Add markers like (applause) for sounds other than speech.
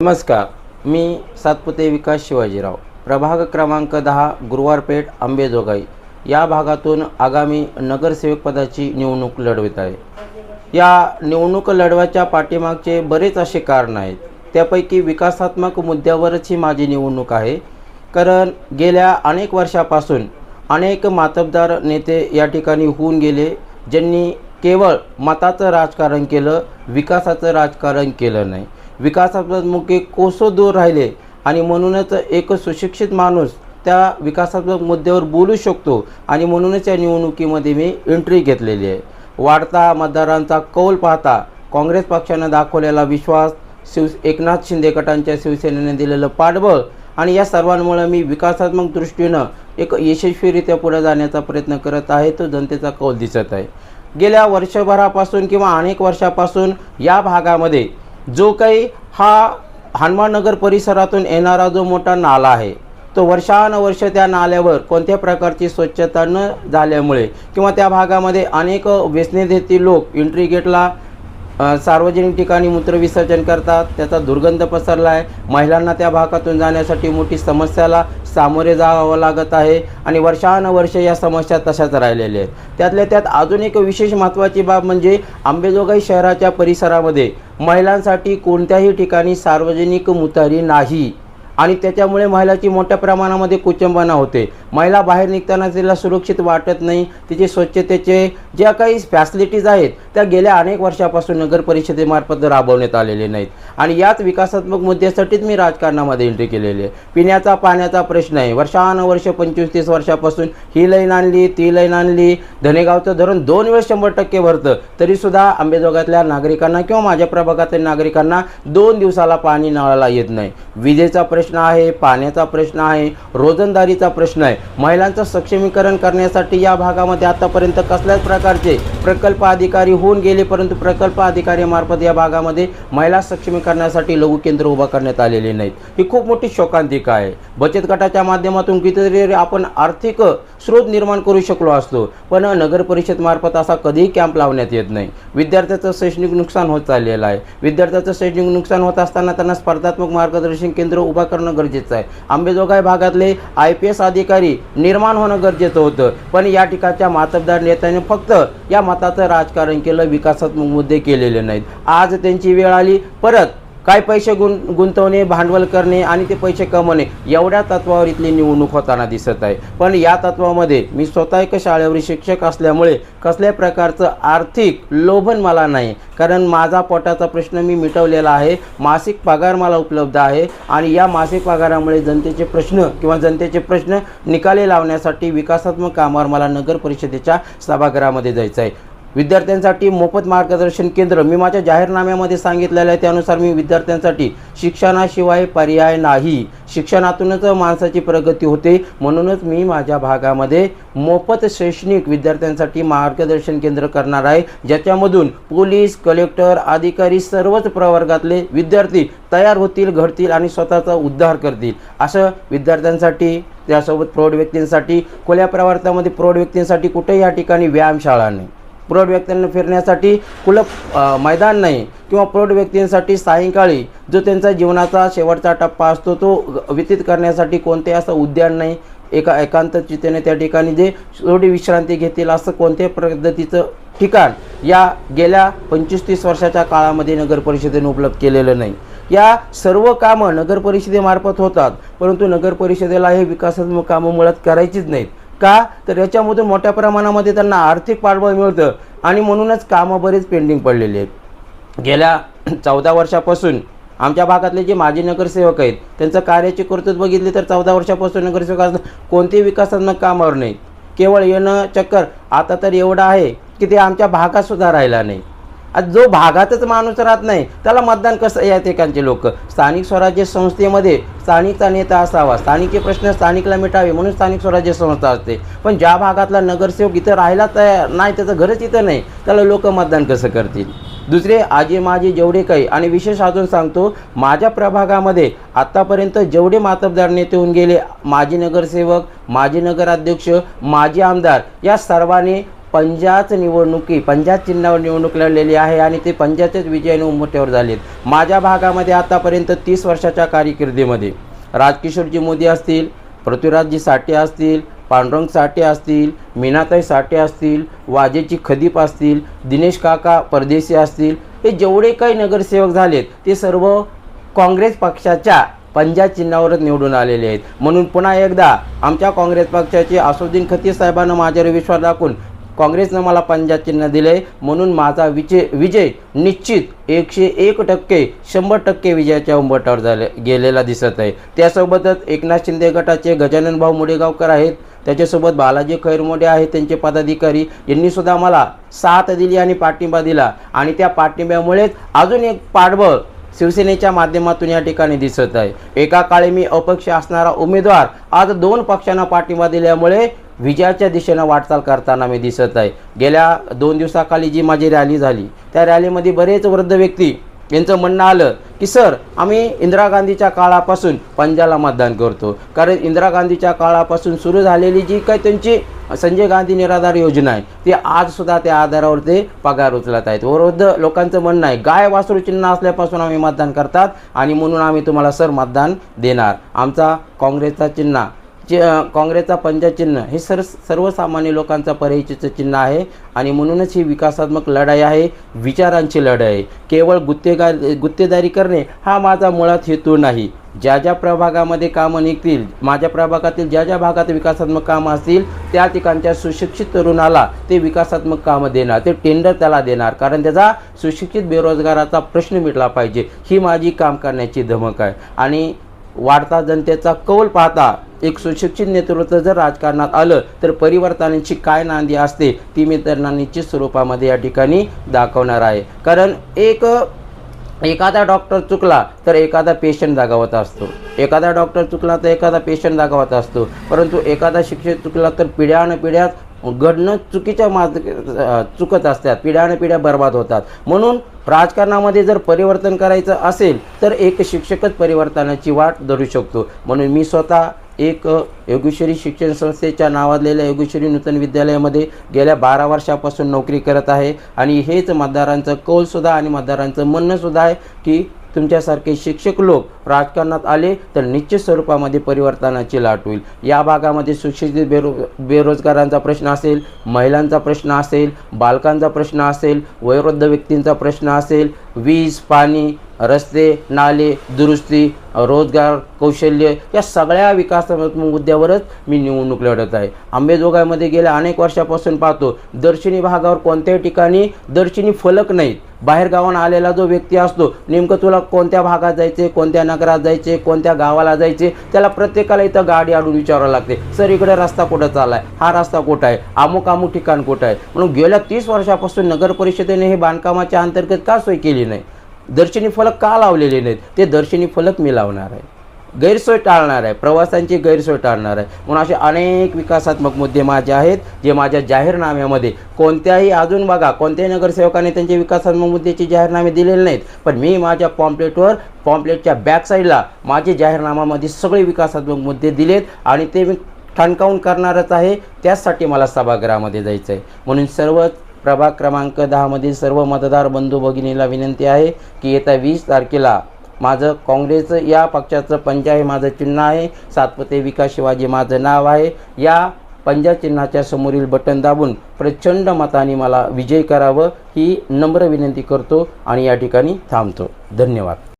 नमस्कार मी सातपुते विकास शिवाजीराव. प्रभाग क्रमांक दहा गुरुवारपेठ आंबेजोगाई. या भागातून आगामी नगरसेवक पदाची निवडणूक लढवित आहे. या निवडणूक लढवायच्या पाठीमागचे बरेच असे कारण आहेत. त्यापैकी विकासात्मक मुद्द्यावरच ही माझी निवडणूक आहे. कारण गेल्या अनेक वर्षापासून अनेक मातबदार नेते या ठिकाणी होऊन गेले ज्यांनी केवळ मताचं राजकारण केलं विकासाचं राजकारण केलं नाही. विकासात्मक कोसो दूर राहिले आणि म्हणूनच एक सुशिक्षित माणूस त्या विकासात्मक मुद्द्यावर बोलू शकतो आणि म्हणूनच या निवडणुकीमध्ये मी एंट्री घेतलेली आहे. वाढता मतदारांचा कौल पाहता काँग्रेस पक्षानं दाखवलेला विश्वास शिव एकनाथ शिंदे गटांच्या शिवसेनेने दिलेलं पाठबळ आणि या सर्वांमुळे मी विकासात्मक दृष्टीनं एक यशस्वीरित्या पुढे जाण्याचा प्रयत्न करत आहे तो जनतेचा कौल दिसत आहे. गेल्या वर्षभरापासून किंवा अनेक वर्षापासून या भागामध्ये जो काही हा हनुमाननगर परिसरातून येणारा जो मोठा नाला आहे तो वर्षानुवर्ष त्या नाल्यावर कोणत्या प्रकारची स्वच्छता न झाल्यामुळे किंवा त्या भागामध्ये अनेक व्यसनेधेतील लोक एंट्री गेटला सार्वजनिक ठिकाणी मूत्रविसर्जन करतात त्याचा दुर्गंध पसरला आहे महिलांना त्या भागातून जाण्यासाठी मोठी समस्याला सामोरे जावं लागत आहे आणि वर्षानुवर्ष या समस्या तशाच राहिलेल्या आहेत. त्यातल्या त्यात अजून एक विशेष महत्त्वाची बाब म्हणजे आंबेजोगाई शहराच्या परिसरामध्ये महिलांसाठी कोणत्याही ठिकाणी सार्वजनिक मुतारी नाही. आणि त्याच्यामुळे महिलाची मोठ्या प्रमाणामध्ये कुचंबना होते. महिला बाहेर निघताना तिला सुरक्षित वाटत नाही. तिचे स्वच्छतेचे ज्या काही फॅसिलिटीज आहेत त्या गेल्या अनेक वर्षापासून नगर परिषदेमार्फत राबवण्यात आलेले नाहीत. आणि याच विकासात्मक मुद्द्यासाठीच मी राजकारणामध्ये एंट्री केलेली आहे. पिण्याचा पाण्याचा प्रश्न आहे. वर्षानुवर्ष पंचवीस तीस वर्षापासून ही लाईन आणली ती लाईन आणली. धनेगावचं धरण दोन वेळ शंभर टक्के भरतं. तरीसुद्धा आंबेजोगातल्या नागरिकांना किंवा माझ्या प्रभागातील नागरिकांना दोन दिवसाला पाणी नळाला येत नाही. विजेचा प्रश्न आहे पाण्याचा प्रश्न आहे रोजंदारीचा प्रश्न आहे. महिलांचं सक्षमीकरण करण्यासाठी या भागामध्ये आतापर्यंत कसल्याच प्रकारचे प्रकल्प अधिकारी होऊन गेले परंतु प्रकल्प अधिकारीमार्फत या भागामध्ये महिला सक्षमीकरणासाठी लघु केंद्र उभा करण्यात आलेले नाहीत. ही खूप मोठी शोकांतिका आहे. बचत गटाच्या माध्यमातून कितीतरी आपण आर्थिक स्रोत निर्माण करू शकलो असतो पण नगर परिषद मार्फत असा कधीही कॅम्प लावण्यात येत नाही. विद्यार्थ्याचं शैक्षणिक नुकसान होत चाललेलं आहे. विद्यार्थ्याचं शैक्षणिक नुकसान होत असताना त्यांना स्पर्धात्मक मार्गदर्शन केंद्र उभा करणं गरजेचं आहे. आंबेजोगाई भागातले आय पी एस अधिकारी निर्माण होणं गरजेचं होतं. पण या ठिकाणच्या मातबदार नेत्याने फक्त या मताचं राजकारण केलं विकासात्मक मुद्दे केलेले नाहीत. आज त्यांची वेळ आली परत काय पैसे गुं गुंतवणे भांडवल करणे आणि ते पैसे कमवणे एवढ्या तत्वावर इथली निवडणूक होताना दिसत आहे. पण या तत्वामध्ये मी स्वतः एक शाळेवरील शिक्षक असल्यामुळे कसल्या प्रकारचं आर्थिक लोभन मला नाही. कारण माझा पोटाचा प्रश्न मी मिटवलेला आहे. मासिक पगार मला उपलब्ध आहे आणि या मासिक पगारामुळे जनतेचे प्रश्न किंवा जनतेचे प्रश्न निकाली लावण्यासाठी विकासात्मक कामावर मला नगर परिषदेच्या सभागृहामध्ये जायचं आहे. विद्यार्थ्यांसाठी मोफत मार्गदर्शन केंद्र. मी माझ्या जाहीरनाम्यामध्ये सांगितलेलं आहे त्यानुसार मी विद्यार्थ्यांसाठी शिक्षणाशिवाय पर्याय नाही. शिक्षणातूनच माणसाची प्रगती होते. म्हणूनच मी माझ्या भागामध्ये मोफत शैक्षणिक विद्यार्थ्यांसाठी मार्गदर्शन केंद्र करणार आहे. ज्याच्यामधून पोलीस कलेक्टर अधिकारी सर्वच प्रवर्गातले विद्यार्थी तयार होतील घडतील आणि स्वतःचा उद्धार करतील. असं विद्यार्थ्यांसाठी त्यासोबत प्रौढ व्यक्तींसाठी खुल्या प्रवर्तामध्ये प्रौढ व्यक्तींसाठी कुठेही या ठिकाणी व्यायामशाळा नाही. प्रौढ व्यक्तींना फिरण्यासाठी कुलप मैदान नाही किंवा प्रौढ व्यक्तींसाठी सायंकाळी जो त्यांचा जीवनाचा शेवटचा टप्पा असतो तो व्यतीत करण्यासाठी कोणते असं उद्यान नाही एका एकांत चितेने त्या ठिकाणी जे थोडी विश्रांती घेतील असं कोणत्या पद्धतीचं ठिकाण या गेल्या पंचवीस तीस वर्षाच्या काळामध्ये नगर परिषदेने उपलब्ध केलेलं नाही. या सर्व कामं नगर परिषदेमार्फत होतात परंतु नगर परिषदेला हे विकासात्मक कामं मुळात करायचीच नाहीत. का? तर याच्यामधून मोठ्या प्रमाणामध्ये त्यांना आर्थिक पाठबळ मिळतं. आणि म्हणूनच कामं बरीच पेंडिंग पडलेली आहेत. गेल्या (clears throat) चौदा वर्षापासून आमच्या भागातले जे माजी नगरसेवक आहेत त्यांचं कार्याची कर्तृत्व बघितली तर चौदा वर्षापासून नगरसेवक कोणतेही विकासात्मक कामावर नाही केवळ येणं चक्कर आता तर एवढं आहे की ते आमच्या भागातसुद्धा राहिला नाही. आज जो भागातच माणूस राहत नाही त्याला मतदान कसं या ठिकाणचे लोक? स्थानिक स्वराज्य संस्थेमध्ये स्थानिकचा नेता असावा. स्थानिकचे प्रश्न स्थानिकला मिटावे म्हणून स्थानिक स्वराज्य संस्था असते. पण ज्या भागातला नगरसेवक इथं राहायला तयार नाही त्याचं घरच इथं नाही. त्याला लोक मतदान कसं करतील? दुसरे आजी माझे जेवढे काही आणि विशेष अजून सांगतो माझ्या प्रभागामध्ये आत्तापर्यंत जेवढे मातबदार नेते होऊन गेले माजी नगरसेवक माजी नगराध्यक्ष माजी आमदार या सर्वांनी पंजाच निवडणुकी पंजाब चिन्हावर निवडणूक लढलेली आहे आणि ते पंजाबचेच विजयाने उमट्यावर झालेत. माझ्या भागामध्ये आतापर्यंत तीस वर्षाच्या कारकिर्दीमध्ये राजकिशोरजी मोदी असतील पृथ्वीराजजी साठे असतील पांडुरंग साठे असतील मीनाताई साठे असतील वाजेची खदीप असतील दिनेश काका परदेशी असतील हे जेवढे काही नगरसेवक झालेत ते सर्व काँग्रेस पक्षाच्या पंजाब चिन्हावरच निवडून आलेले आहेत. म्हणून पुन्हा एकदा आमच्या काँग्रेस पक्षाचे असुद्दीन खतीर साहेबांना माझ्यावर विश्वास दाखवून काँग्रेसनं मला पंजाब चिन्ह दिले म्हणून माझा विजय विजय निश्चित एकशे एक टक्के शंभर टक्के विजयाच्या उंबटावर झाले गेलेला दिसत आहे. त्यासोबतच एकनाथ शिंदे गटाचे गजानन भाऊ मुडेगावकर आहेत. त्याच्यासोबत बालाजी खैरमोडे आहेत त्यांचे पदाधिकारी. यांनीसुद्धा मला साथ दिली आणि पाठिंबा दिला. आणि त्या पाठिंब्यामुळेच अजून एक पाठबळ शिवसेनेच्या माध्यमातून या ठिकाणी दिसत आहे. एका काळी मी अपक्ष असणारा उमेदवार आज दोन पक्षांना पाठिंबा दिल्यामुळे विजयाच्या दिशेनं वाटचाल करताना मी दिसत आहे. गेल्या दोन दिवसाखाली जी माझी रॅली झाली त्या रॅलीमध्ये बरेच वृद्ध व्यक्ती यांचं म्हणणं आलं की सर आम्ही इंदिरा गांधीच्या काळापासून पंजाला मतदान करतो. कारण इंदिरा गांधीच्या काळापासून सुरू झालेली जी काही त्यांची संजय गांधी निराधार योजना आहे ती आजसुद्धा त्या आधारावर ते पगार उचलत आहेत. वृद्ध लोकांचं म्हणणं आहे गाय वासरू चिन्ह असल्यापासून आम्ही मतदान करतात आणि म्हणून आम्ही तुम्हाला सर मतदान देणार. आमचा काँग्रेसचा चिन्ह जे काँग्रेसचा पंजाचिन्ह हे सर सर्वसामान्य लोकांचा परिचयचं चिन्ह आहे आणि म्हणूनच ही विकासात्मक लढाई आहे विचारांची लढाई आहे. केवळ गुत्तेगार गुत्तेदारी करणे हा माझा मुळात हेतू नाही. ज्या ज्या प्रभागामध्ये कामं निघतील माझ्या प्रभागातील ज्या ज्या भागात विकासात्मक कामं असतील त्या ठिकाणच्या सुशिक्षित तरुणाला ते विकासात्मक कामं देणार ते टेंडर त्याला देणार. कारण त्याचा सुशिक्षित बेरोजगाराचा प्रश्न मिटला पाहिजे. ही माझी काम करण्याची धमक आहे. आणि वाढता जनतेचा कौल पाहता एक सुशिक्षित नेतृत्व जर राजकारणात आलं तर परिवर्तनाची काय नांदी असते ती मी त्यांना निश्चित स्वरूपामध्ये या ठिकाणी दाखवणार आहे. कारण एक एखादा डॉक्टर चुकला तर एखादा पेशंट जागावत असतो. एखादा डॉक्टर चुकला तर एखादा पेशंट जागावत असतो. परंतु एखादा शिक्षक चुकला तर पिढ्यानपिढ्यात घडणं चुकीच्या मार्ग चुकत असतात. पिढ्यानपिढ्या बर्बाद होतात. म्हणून राजकारणामध्ये जर परिवर्तन करायचं असेल तर एक शिक्षकच परिवर्तनाची वाट धरू शकतो. म्हणून मी स्वतः एक योगेश्वरी शिक्षण संस्थेच्या नावाजलेल्या योगेश्वरी नूतन विद्यालयामध्ये गेल्या बारा वर्षापासून नोकरी करत आहे. आणि हेच मतदारांचं कौलसुद्धा आणि मतदारांचं म्हणणंसुद्धा आहे की तुमच्यासारखे शिक्षक लोक राजकारणात आले तर निश्चित स्वरूपामध्ये परिवर्तनाची लाट होईल. या भागामध्ये सुशिक्षित बेरो बेरोजगारांचा प्रश्न असेल महिलांचा प्रश्न असेल बालकांचा प्रश्न असेल वयोवृद्ध व्यक्तींचा प्रश्न असेल वीज पाणी रस्ते नाले दुरुस्ती रोजगार कौशल्य या सगळ्या विकासात्मक मुद्द्यावरच मी निवडणूक लढत आहे. आंबेजोगाईमध्ये गेल्या अनेक वर्षापासून पाहतो दर्शनी भागावर कोणत्याही ठिकाणी दर्शनी फलक नाहीत. बाहेर आलेला जो व्यक्ती असतो नेमकं तुला कोणत्या भागात जायचे कोणत्या नगरात जायचे कोणत्या गावाला जायचे त्याला प्रत्येकाला इथं गाडी आडून विचारावं लागते. सर इकडे रस्ता कुठं चाललाय? हा रस्ता कुठं आहे? अमुक अमुक ठिकाण कुठं आहे? म्हणून गेल्या तीस वर्षापासून नगर परिषदेने हे बांधकामाच्या अंतर्गत का सोय केली नाही? दर्शनी फलक का लावलेले नाहीत? ते दर्शनी फलक मी लावणार आहे. गैरसोय टाळणार आहे. प्रवासांची गैरसोय टाळणार आहे. म्हणून असे अनेक विकासात्मक मुद्दे माझे आहेत जे माझ्या जाहीरनाम्यामध्ये कोणत्याही अजून बघा कोणत्याही नगरसेवकाने त्यांचे विकासात्मक मुद्द्याचे जाहीरनामे दिलेले नाहीत. पण मी माझ्या पॉम्पलेटवर पॉम्पलेटच्या बॅकसाईडला माझे जाहीरनामामध्ये सगळे विकासात्मक मुद्दे दिलेत आणि ते मी ठणकावून करणारच आहे. त्याचसाठी मला सभागृहामध्ये जायचं आहे. म्हणून सर्व प्रभाग क्रमांक दहामधील सर्व मतदार बंधू भगिनीला विनंती आहे की येत्या वीस तारखेला माझं काँग्रेस या पक्षाचं पंजा हे माझं चिन्ह आहे. सातपते विकास शिवाजी माझं नाव आहे. या पंजा चिन्हाच्या समोरील बटन दाबून प्रचंड मताने मला विजय करावं ही नम्र विनंती करतो आणि या ठिकाणी थांबतो. धन्यवाद.